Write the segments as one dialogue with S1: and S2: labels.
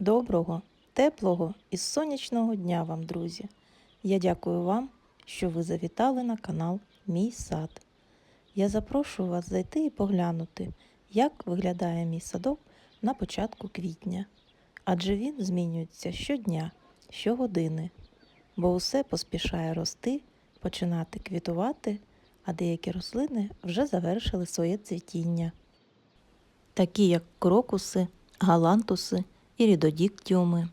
S1: Доброго, теплого і сонячного дня вам, друзі! Я дякую вам, що ви завітали на канал Мій сад. Я запрошую вас зайти і поглянути, як виглядає мій садок на початку квітня. Адже він змінюється щодня, щогодини, бо усе поспішає рости, починати квітувати, а деякі рослини вже завершили своє цвітіння. Такі як крокуси, галантуси і рідодіктіуми.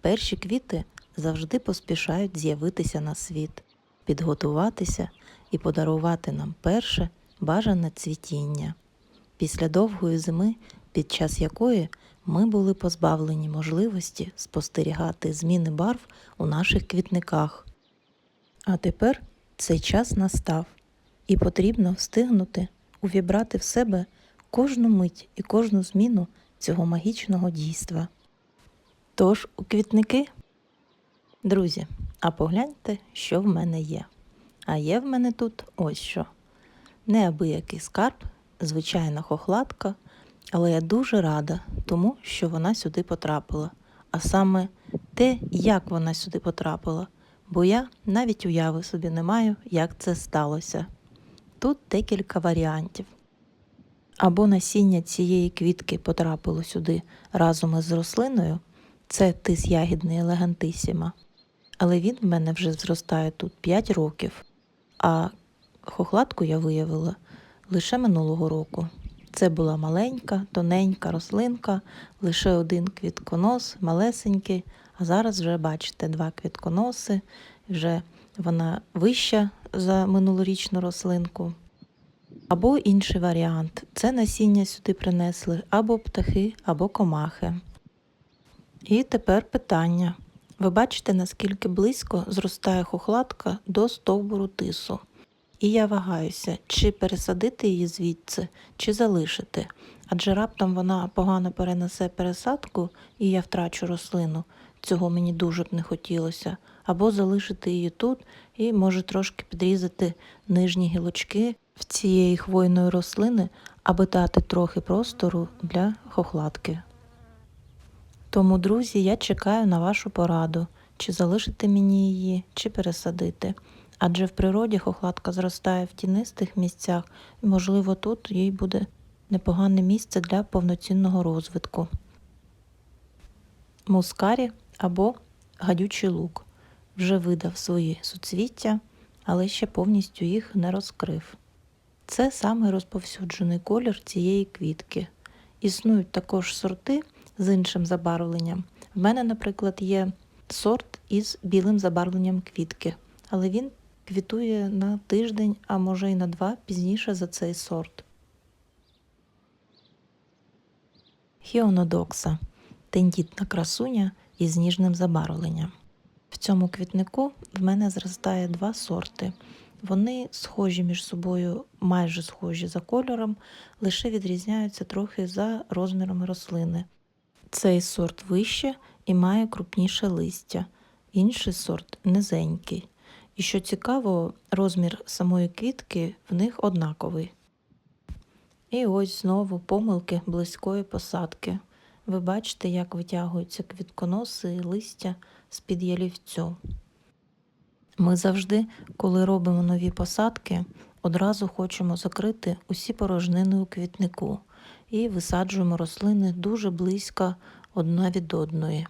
S1: Перші квіти завжди поспішають з'явитися на світ, підготуватися і подарувати нам перше бажане цвітіння. Після довгої зими, під час якої ми були позбавлені можливості спостерігати зміни барв у наших квітниках. А тепер цей час настав, і потрібно встигнути увібрати в себе кожну мить і кожну зміну цього магічного дійства. Тож у квітники, друзі, а погляньте, що в мене є. А є в мене тут ось що. Неабиякий скарб, звичайна хохлатка, але я дуже рада тому, що вона сюди потрапила. А саме те, як вона сюди потрапила, бо я навіть уяви собі не маю, як це сталося. Тут декілька варіантів. Або насіння цієї квітки потрапило сюди разом із рослиною, це тис ягідний елегантисіма. Але він в мене вже зростає тут 5 років, а хохлатку я виявила лише минулого року. Це була маленька, тоненька рослинка, лише один квітконос, малесенький, а зараз вже бачите два квітконоси, вже вона вища за минулорічну рослинку. Або інший варіант це насіння сюди принесли або птахи, або комахи. І тепер питання. Ви бачите, наскільки близько зростає хохлатка до стовбуру тису. І я вагаюся, чи пересадити її звідси, чи залишити. Адже раптом вона погано перенесе пересадку, і я втрачу рослину. Цього мені дуже б не хотілося. Або залишити її тут і може трошки підрізати нижні гілочки в цієї хвойної рослини, аби дати трохи простору для хохлатки. Тому, друзі, я чекаю на вашу пораду, чи залишити мені її, чи пересадити. Адже в природі хохлатка зростає в тінистих місцях, і, можливо, тут їй буде непогане місце для повноцінного розвитку. Мускарі або гадючий лук вже видав свої суцвіття, але ще повністю їх не розкрив. Це саме розповсюджений колір цієї квітки. Існують також сорти з іншим забарвленням. В мене, наприклад, є сорт із білим забарвленням квітки, але він квітує на тиждень, а може й на два пізніше за цей сорт. Хіонодокса тендітна красуня із ніжним забарвленням. В цьому квітнику в мене зростає два сорти. Вони схожі між собою, майже схожі за кольором, лише відрізняються трохи за розмірами рослини. Цей сорт вище і має крупніше листя, інший сорт низенький. І що цікаво, розмір самої квітки в них однаковий. І ось знову помилки близької посадки. Ви бачите, як витягуються квітконоси і листя з-під ялівцю. Ми завжди, коли робимо нові посадки, одразу хочемо закрити усі порожнини у квітнику і висаджуємо рослини дуже близько одна від одної.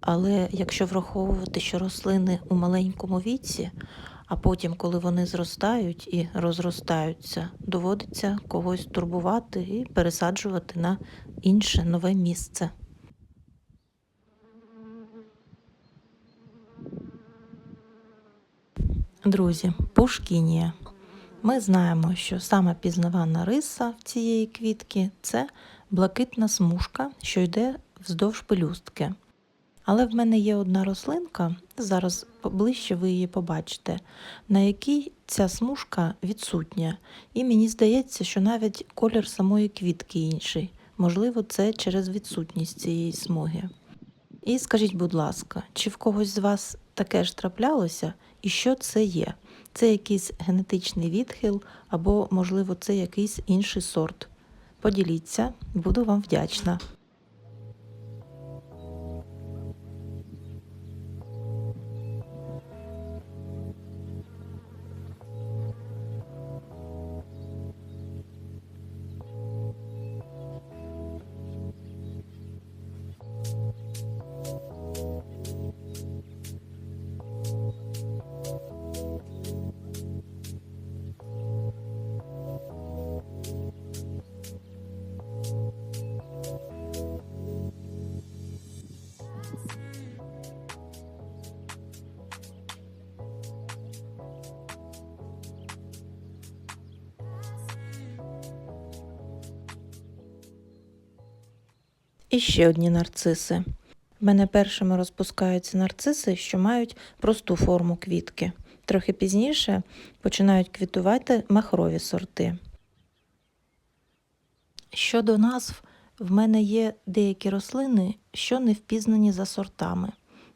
S1: Але якщо враховувати, що рослини у маленькому віці, а потім, коли вони зростають і розростаються, доводиться когось турбувати і пересаджувати на інше нове місце. Друзі, пушкінія. Ми знаємо, що саме пізнавана риса в цієї квітки це блакитна смужка, що йде вздовж пелюстки. Але в мене є одна рослинка, зараз ближче ви її побачите, на якій ця смужка відсутня. І мені здається, що навіть колір самої квітки інший. Можливо, це через відсутність цієї смуги. І скажіть, будь ласка, чи в когось з вас таке ж траплялося і що це є? Це якийсь генетичний відхил, або, можливо, це якийсь інший сорт. Поділіться, буду вам вдячна. І ще одні нарциси. В мене першими розпускаються нарциси, що мають просту форму квітки. Трохи пізніше починають квітувати махрові сорти. Щодо назв, в мене є деякі рослини, що не впізнані за сортами.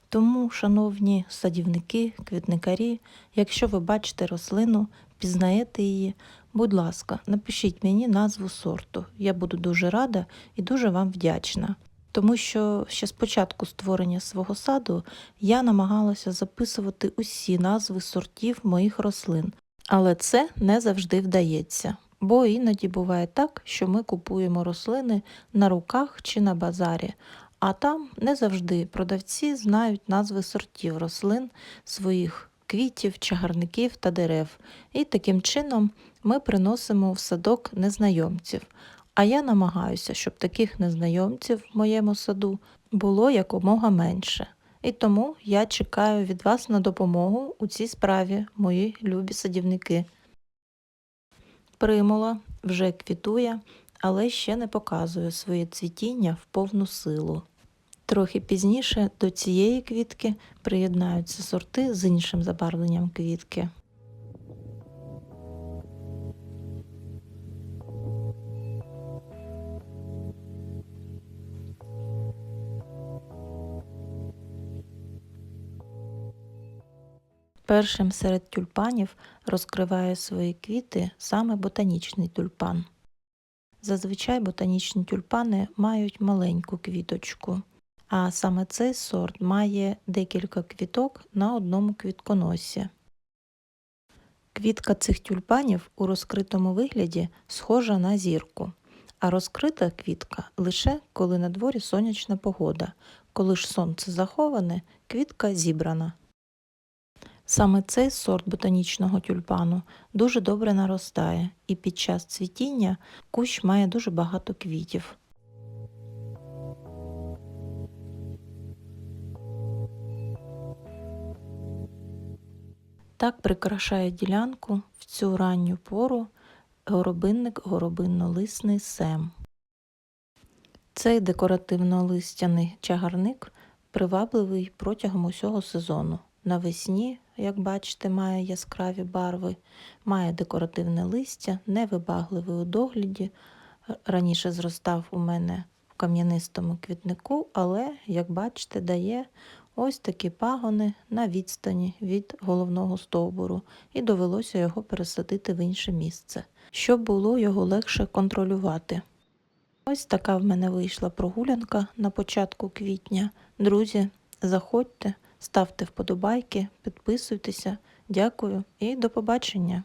S1: Тому, шановні садівники, квітникарі, якщо ви бачите рослину, пізнаєте її, будь ласка, напишіть мені назву сорту. Я буду дуже рада і дуже вам вдячна. Тому що ще з початку створення свого саду я намагалася записувати усі назви сортів моїх рослин, але це не завжди вдається. Бо іноді буває так, що ми купуємо рослини на руках чи на базарі, а там не завжди продавці знають назви сортів рослин, своїх квітів, чагарників та дерев. І таким чином ми приносимо в садок незнайомців. А я намагаюся, щоб таких незнайомців в моєму саду було якомога менше. І тому я чекаю від вас на допомогу у цій справі, мої любі садівники. Примула вже квітує, але ще не показує своє цвітіння в повну силу. Трохи пізніше до цієї квітки приєднаються сорти з іншим забарвленням квітки. Першим серед тюльпанів розкриває свої квіти саме ботанічний тюльпан. Зазвичай ботанічні тюльпани мають маленьку квіточку, а саме цей сорт має декілька квіток на одному квітконосі. Квітка цих тюльпанів у розкритому вигляді схожа на зірку, а розкрита квітка лише коли на дворі сонячна погода. Коли ж сонце заховане, квітка зібрана. Саме цей сорт ботанічного тюльпану дуже добре наростає, і під час цвітіння кущ має дуже багато квітів. Так прикрашає ділянку в цю ранню пору горобинник горобиннолисний сем. Цей декоративно-листяний чагарник привабливий протягом усього сезону. Навесні, як бачите, має яскраві барви, має декоративне листя, невибагливий у догляді. Раніше зростав у мене в кам'янистому квітнику, але, як бачите, дає ось такі пагони на відстані від головного стовбуру, і довелося його пересадити в інше місце, щоб було його легше контролювати. Ось така в мене вийшла прогулянка на початку квітня. Друзі, заходьте, ставте вподобайки, підписуйтеся. Дякую і до побачення!